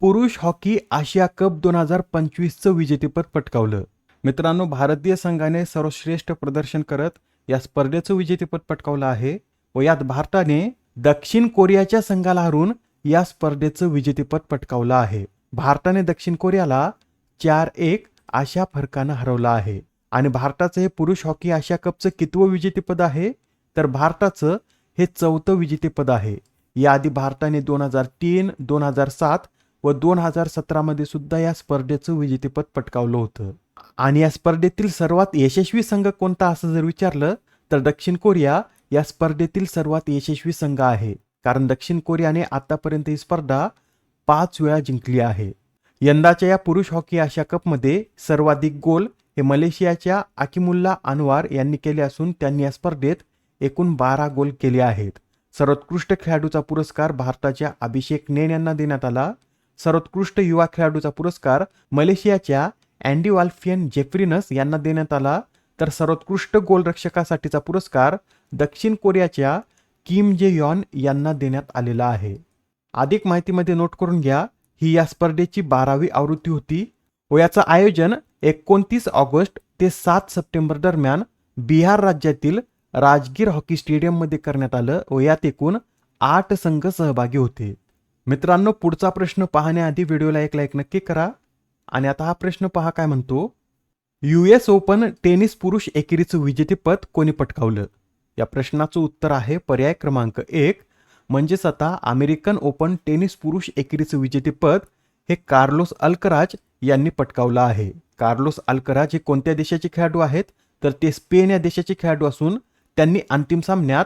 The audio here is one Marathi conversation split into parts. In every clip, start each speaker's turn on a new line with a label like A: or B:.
A: पुरुष हॉकी आशिया कप दोन हजार पंचवीसचं विजेतेपद पटकावलं. मित्रांनो भारतीय संघाने सर्वश्रेष्ठ प्रदर्शन करत या स्पर्धेचं विजेतेपद पटकावलं आहे व यात भारताने दक्षिण कोरियाच्या संघाला हरून या स्पर्धेचं विजेतेपद पटकावलं आहे. भारताने दक्षिण कोरियाला चार एक अशा फरकानं हरवलं आहे. आणि भारताचं हे पुरुष हॉकी आशिया कपचं कितवं विजेतेपद आहे? तर भारताचं हे चौथं विजेतेपद आहे. याआधी भारताने दोन हजार तीन दोन हजार सात व दोन हजार सतरामध्ये सुद्धा या स्पर्धेचं विजेतेपद पटकावलं होतं. आणि या स्पर्धेतील सर्वात यशस्वी संघ कोणता असं जर विचारलं तर दक्षिण कोरिया या स्पर्धेतील सर्वात यशस्वी संघ आहे. कारण दक्षिण कोरियाने आतापर्यंत ही स्पर्धा पाच वेळा जिंकली आहे. यंदाच्या या पुरुष हॉकी आशिया कपमध्ये सर्वाधिक गोल हे मलेशियाच्या आकिमुल्ला अनवार यांनी केले असून त्यांनी या स्पर्धेत एकूण बारा गोल केले आहेत. सर्वोत्कृष्ट खेळाडूचा पुरस्कार भारताच्या अभिषेक नेन यांना देण्यात आला. सर्वोत्कृष्ट युवा खेळाडूचा पुरस्कार मलेशियाच्या अँडी वाल्फियन जेफ्रिनस यांना देण्यात आला. तर सर्वोत्कृष्ट गोलरक्षकासाठीचा पुरस्कार दक्षिण कोरियाच्या किम जे यॉन यांना देण्यात आलेला आहे. अधिक माहितीमध्ये नोट करून घ्या ही या स्पर्धेची बारावी आवृत्ती होती व याचं आयोजन एकोणतीस ऑगस्ट ते सात सप्टेंबर दरम्यान बिहार राज्यातील राजगीर हॉकी स्टेडियममध्ये करण्यात आलं व यात एकूण आठ संघ सहभागी होते. मित्रांनो पुढचा प्रश्न पाहण्याआधी व्हिडिओला एक लाईक नक्की करा. आणि आता हा प्रश्न पहा काय म्हणतो. यू एस ओपन टेनिस पुरुष एकेरीचं विजेतेपद कोणी पटकावलं? या प्रश्नाचं उत्तर आहे पर्याय क्रमांक एक. म्हणजेच आता अमेरिकन ओपन टेनिस पुरुष एकेरीचं विजेतेपद हे कार्लोस अल्कराज यांनी पटकावलं आहे. कार्लोस अल्कराज हे कोणत्या देशाचे खेळाडू आहेत? तर ते स्पेन या देशाचे खेळाडू असून त्यांनी अंतिम सामन्यात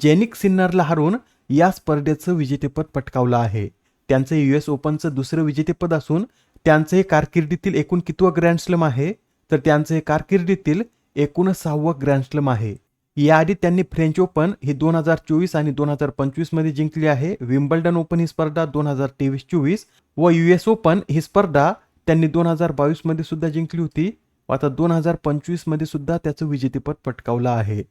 A: जेनिक सिन्नरला हरून या स्पर्धेचं विजेतेपद पटकावलं आहे. त्यांचं यू एस ओपनचं दुसरं विजेतेपद असून त्यांचं हे कारकिर्दीतील एकूण कितवं ग्रँडस्लम आहे? तर त्यांचं हे कारकिर्दीतील एकूण सहावं ग्रँडस्लम आहे. याआधी त्यांनी फ्रेंच ओपन ही दोन हजार चोवीस आणि दोन हजार पंचवीसमध्ये जिंकली आहे. विम्बल्डन ओपन ही स्पर्धा दोन हजार तेवीस चोवीस व यू एस ओपन ही स्पर्धा त्यांनी दोन हजार बावीसमध्ये सुद्धा जिंकली होती. आता दोन हजार पंचवीसमध्ये सुद्धा त्याचं विजेतेपद पटकावलं आहे.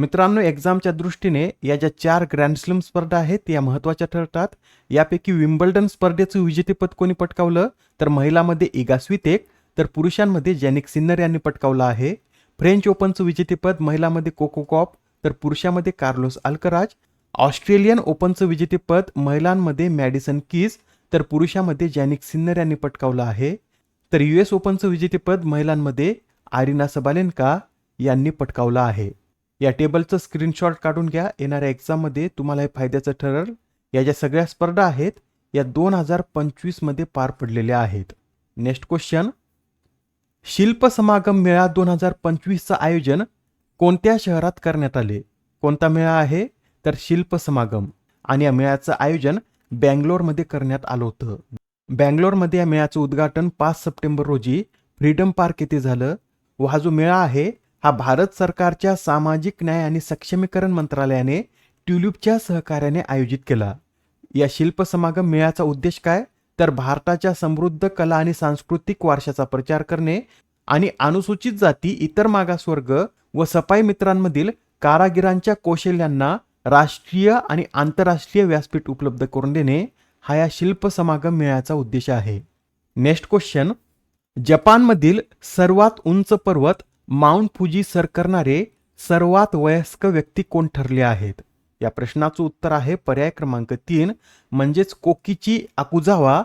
A: मित्रांनो एक्झामच्या दृष्टीने या ज्या चार ग्रँडस्लम स्पर्धा आहेत या महत्त्वाच्या ठरतात. यापैकी विम्बल्डन स्पर्धेचं विजेतेपद कोणी पटकावलं? तर महिलामध्ये इगास्वितेक तर पुरुषांमध्ये जॅनिक सिन्नर यांनी पटकावलं आहे. फ्रेंच ओपनचं विजेतेपद महिलामध्ये कोको कॉप तर पुरुषामध्ये कार्लोस अल्कराज. ऑस्ट्रेलियन ओपनचं विजेतेपद महिलांमध्ये मॅडिसन कीज तर पुरुषामध्ये जॅनिक सिन्नर यांनी पटकावलं आहे. तर यू एस ओपनचं विजेतेपद महिलांमध्ये आरिना सबालेनका यांनी पटकावलं आहे. या टेबलचं स्क्रीनशॉट काढून घ्या. येणाऱ्या एक्झाममध्ये तुम्हाला हे फायद्याचं ठरेल. या ज्या सगळ्या स्पर्धा आहेत या दोन हजार पंचवीसमध्ये पार पडलेल्या आहेत. नेक्स्ट क्वेश्चन शिल्प समागम मेळा दोन हजार पंचवीसचं आयोजन कोणत्या शहरात करण्यात आले? कोणता मेळा आहे? तर शिल्प समागम. आणि या मेळ्याचं आयोजन बँगलोरमध्ये करण्यात आलं होतं. बँगलोरमध्ये या मेळ्याचं उद्घाटन पाच सप्टेंबर रोजी फ्रीडम पार्क येथे झालं. व हा जो मेळा आहे हा भारत सरकारच्या सामाजिक न्याय आणि सक्षमीकरण मंत्रालयाने ट्युलिपच्या सहकार्याने आयोजित केला. या शिल्प समागम मेळ्याचा उद्देश काय? तर भारताच्या समृद्ध कला आणि सांस्कृतिक वारशाचा प्रचार करणे आणि अनुसूचित जाती इतर मागासवर्ग व सफाई मित्रांमधील कारागिरांच्या कौशल्यांना राष्ट्रीय आणि आंतरराष्ट्रीय व्यासपीठ उपलब्ध करून देणे हा या शिल्प समागम मेळ्याचा उद्देश आहे. Next question. जपानमधील सर्वात उंच पर्वत माउंट फुजी सर करणारे सर्वात वयस्क व्यक्ती कोण ठरले आहेत? या प्रश्नाचं उत्तर आहे पर्याय क्रमांक तीन म्हणजेच कोकीची अकुजावा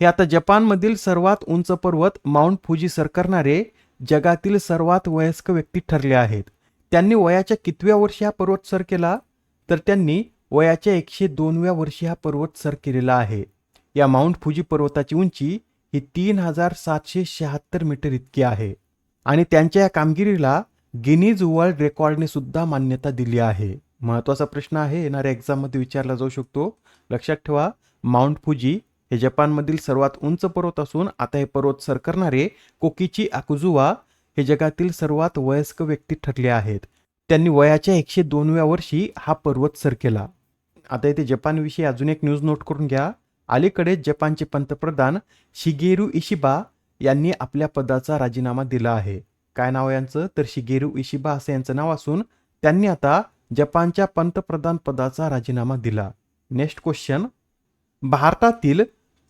A: हे आता जपानमधील सर्वात उंच पर्वत माउंट फुजी सर करणारे जगातील सर्वात वयस्क व्यक्ती ठरले आहेत. त्यांनी वयाच्या कितव्या वर्षी हा पर्वत सर केला? तर त्यांनी वयाच्या एकशे दोनव्या वर्षी हा पर्वत सर केलेला आहे. या माउंट फुजी पर्वताची उंची ही तीन हजार सातशे शहात्तर मीटर इतकी आहे. आणि त्यांच्या या कामगिरीला गिनीज वर्ल्ड रेकॉर्डने सुद्धा मान्यता दिली आहे. महत्त्वाचा प्रश्न आहे येणाऱ्या एक्झाममध्ये विचारला जाऊ शकतो. लक्षात ठेवा माउंट फुजी हे जपानमधील सर्वात उंच पर्वत असून आता हे पर्वत सर करणारे कोकीची आकुजुवा हे जगातील सर्वात वयस्क व्यक्ती ठरले आहेत. त्यांनी वयाच्या एकशे दोनव्या वर्षी हा पर्वत सर केला. आता येथे जपानविषयी अजून एक न्यूज नोट करून घ्या. अलीकडेच जपानचे पंतप्रधान शिगेरू इशिबा यांनी आपल्या पदाचा राजीनामा दिला आहे. काय नाव यांचं? तर शिगेरू इशिबा असं यांचं नाव असून त्यांनी आता जपानच्या पंतप्रधान पदाचा राजीनामा दिला. Next question. भारतातील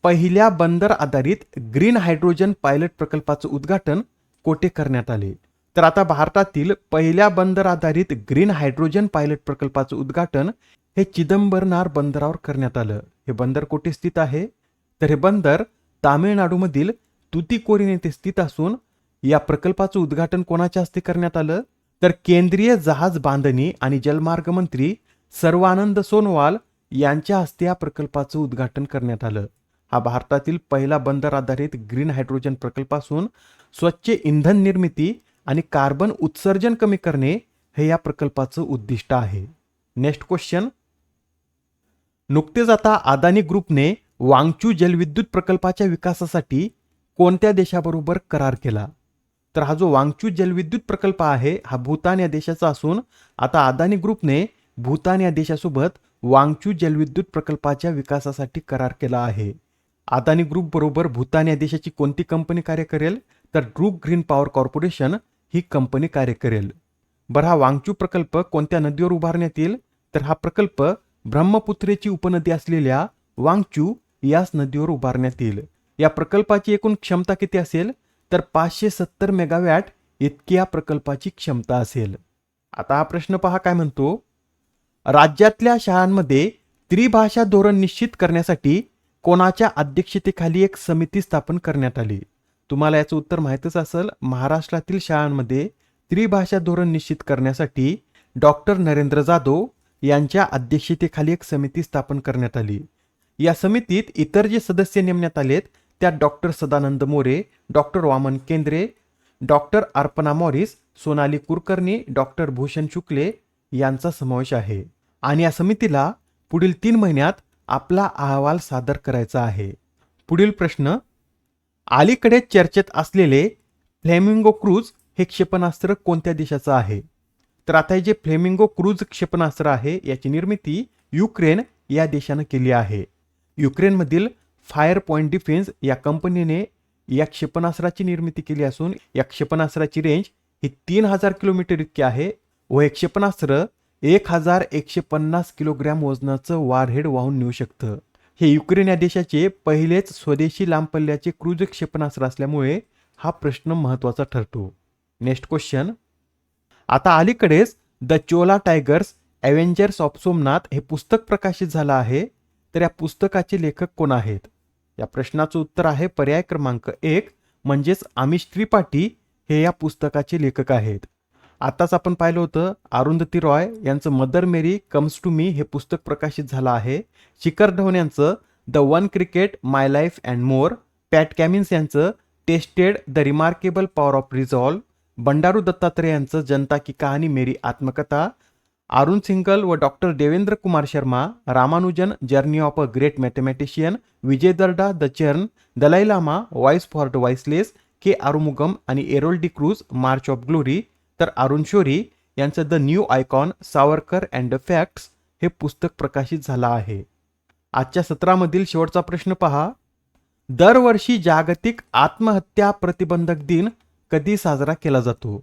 A: पहिल्या बंदर आधारित ग्रीन हायड्रोजन पायलट प्रकल्पाचं उद्घाटन कोठे करण्यात आले? तर आता भारतातील पहिल्या बंदर आधारित ग्रीन हायड्रोजन पायलट प्रकल्पाचं उद्घाटन हे चिदंबरनार बंदरावर करण्यात आलं. हे बंदर कोठे स्थित आहे? तर हे बंदर तामिळनाडूमधील तुतीकोरीन येथे स्थित असून या प्रकल्पाचं उद्घाटन कोणाच्या हस्ते करण्यात आलं? तर केंद्रीय जहाज बांधणी आणि जलमार्ग मंत्री सर्वानंद सोनवाल यांच्या हस्ते या प्रकल्पाचं उद्घाटन करण्यात आलं. हा भारतातील पहिला बंदर आधारित ग्रीन हायड्रोजन प्रकल्प असून स्वच्छ इंधन निर्मिती आणि कार्बन उत्सर्जन कमी करणे हे या प्रकल्पाचं उद्दिष्ट आहे. Next question. नुकतेच आता अदानी ग्रुपने वांगचू जलविद्युत प्रकल्पाच्या विकासासाठी कोणत्या देशाबरोबर करार केला? तर हा जो वांगचू जलविद्युत प्रकल्प आहे हा भूतान या देशाचा असून आता अदानी ग्रुपने भूतान या देशासोबत वांगचू जलविद्युत प्रकल्पाच्या विकासासाठी करार केला आहे. अदानी ग्रुप बरोबर भूतान या देशाची कोणती कंपनी कार्य करेल? तर ड्रूक ग्रीन पॉवर कॉर्पोरेशन ही कंपनी कार्य करेल. बरं हा वांगचू प्रकल्प कोणत्या नदीवर उभारण्यात येईल? तर हा प्रकल्प ब्रह्मपुत्रेची उपनदी असलेल्या वांगचू याच नदीवर उभारण्यात येईल. या प्रकल्पाची एकूण क्षमता किती असेल? तर पाचशे सत्तर मेगावॅट इतकी या प्रकल्पाची क्षमता असेल. आता हा प्रश्न पहा काय म्हणतो? राज्यातल्या शाळांमध्ये त्रिभाषा धोरण निश्चित करण्यासाठी कोणाच्या अध्यक्षतेखाली एक समिती स्थापन करण्यात आली? तुम्हाला याचं उत्तर माहीतच असेल महाराष्ट्रातील शाळांमध्ये त्रिभाषा धोरण निश्चित करण्यासाठी डॉक्टर नरेंद्र जाधव यांच्या अध्यक्षतेखाली एक समिती स्थापन करण्यात आली. या समितीत इतर जे सदस्य नेमण्यात आलेत त्यात doctor Sadanand More doctor Vaman Kendre doctor Arpana Morris Sonali Kulkarni doctor Bhushan Shukle यांचा समावेश आहे. आणि या समितीला पुढील तीन महिन्यात आपला अहवाल सादर करायचा आहे. पुढील प्रश्न अलीकडे चर्चेत असलेले फ्लेमिंगो क्रूज हे क्षेपणास्त्र कोणत्या देशाचं आहे? तर आता हे जे फ्लेमिंगो क्रूज क्षेपणास्त्र आहे याची निर्मिती युक्रेन या देशानं केली आहे. युक्रेनमधील फायर पॉइंट डिफेन्स या कंपनीने या क्षेपणास्त्राची निर्मिती केली असून या क्षेपणास्त्राची रेंज ही तीन हजार किलोमीटर इतकी आहे व हे क्षेपणास्त्र एक हजार एकशे पन्नास किलोग्रॅम वजनाचं वारहेड वाहून नेऊ शकतं. हे युक्रेन या देशाचे पहिलेच स्वदेशी लांब पल्ल्याचे क्रूज क्षेपणास्त्र असल्यामुळे हा प्रश्न महत्त्वाचा ठरतो. नेक्स्ट क्वेश्चन आता अलीकडेच the Chola tigers avengers of Somnath हे पुस्तक प्रकाशित झालं आहे. तर या पुस्तकाचे लेखक कोण आहेत? या प्रश्नाचं उत्तर आहे पर्याय क्रमांक एक म्हणजेच आमिष त्रिपाठी हे या पुस्तकाचे लेखक आहेत. आताच आपण पाहिलं होतं अरुंधती रॉय यांचं mother Mary comes to me हे पुस्तक प्रकाशित झालं आहे. शिखर धवन यांचं the one cricket my life and more Pat Cummins यांचं tested the remarkable power of resolve Bandaru Dattatreya यांचं जनता की कहाणी मेरी आत्मकथा अरुण सिंगल व doctor Devendra Kumar Sharma Ramanujan journey of a great mathematician Vijay Darda the churn Dalai Lama voice for the voiceless K Arumugam आणि Errol D'Cruz march of glory तर अरुण शोरी यांचं the new icon Savarkar and the facts हे पुस्तक प्रकाशित झालं आहे. आजच्या सत्रामधील शेवटचा प्रश्न पहा. दरवर्षी जागतिक आत्महत्या प्रतिबंधक दिन कधी साजरा केला जातो?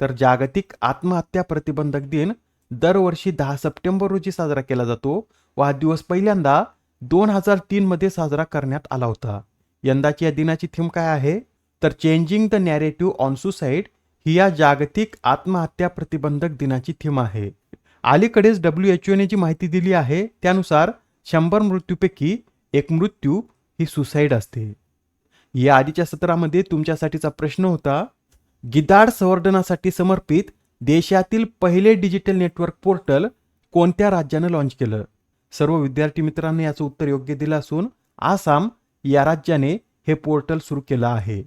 A: तर जागतिक आत्महत्या प्रतिबंधक दिन दरवर्षी दहा सप्टेंबर रोजी साजरा केला जातो व हा दिवस पहिल्यांदा दोन हजार तीन मध्ये साजरा करण्यात आला होता. यंदाची या दिनाची थीम काय आहे? तर changing the narrative on suicide ही या जागतिक आत्महत्या प्रतिबंधक दिनाची थीम आहे. अलीकडेच डब्ल्यू एच ओने जी माहिती दिली आहे त्यानुसार शंभर मृत्यूपैकी एक मृत्यू ही सुसाईड असते. या आधीच्या सत्रामध्ये तुमच्यासाठीचा प्रश्न होता गिदाड संवर्धनासाठी समर्पित देशातील पहिले डिजिटल नेटवर्क पोर्टल कोणत्या राज्यानं लॉन्च केलं? सर्व विद्यार्थी मित्रांनी याचं उत्तर योग्य दिलं असून आसाम या राज्याने हे पोर्टल सुरू केलं आहे.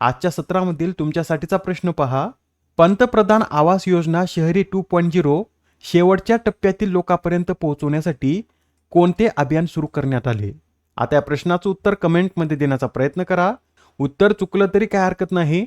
A: आजच्या सत्रामधील तुमच्यासाठीचा प्रश्न पहा. पंतप्रधान आवास योजना शहरी टू पॉईंट झिरो शेवटच्या टप्प्यातील लोकांपर्यंत पोहोचवण्यासाठी कोणते अभियान सुरू करण्यात आले? आता या प्रश्नाचं उत्तर कमेंटमध्ये देण्याचा प्रयत्न करा. उत्तर चुकलं तरी काय हरकत नाही.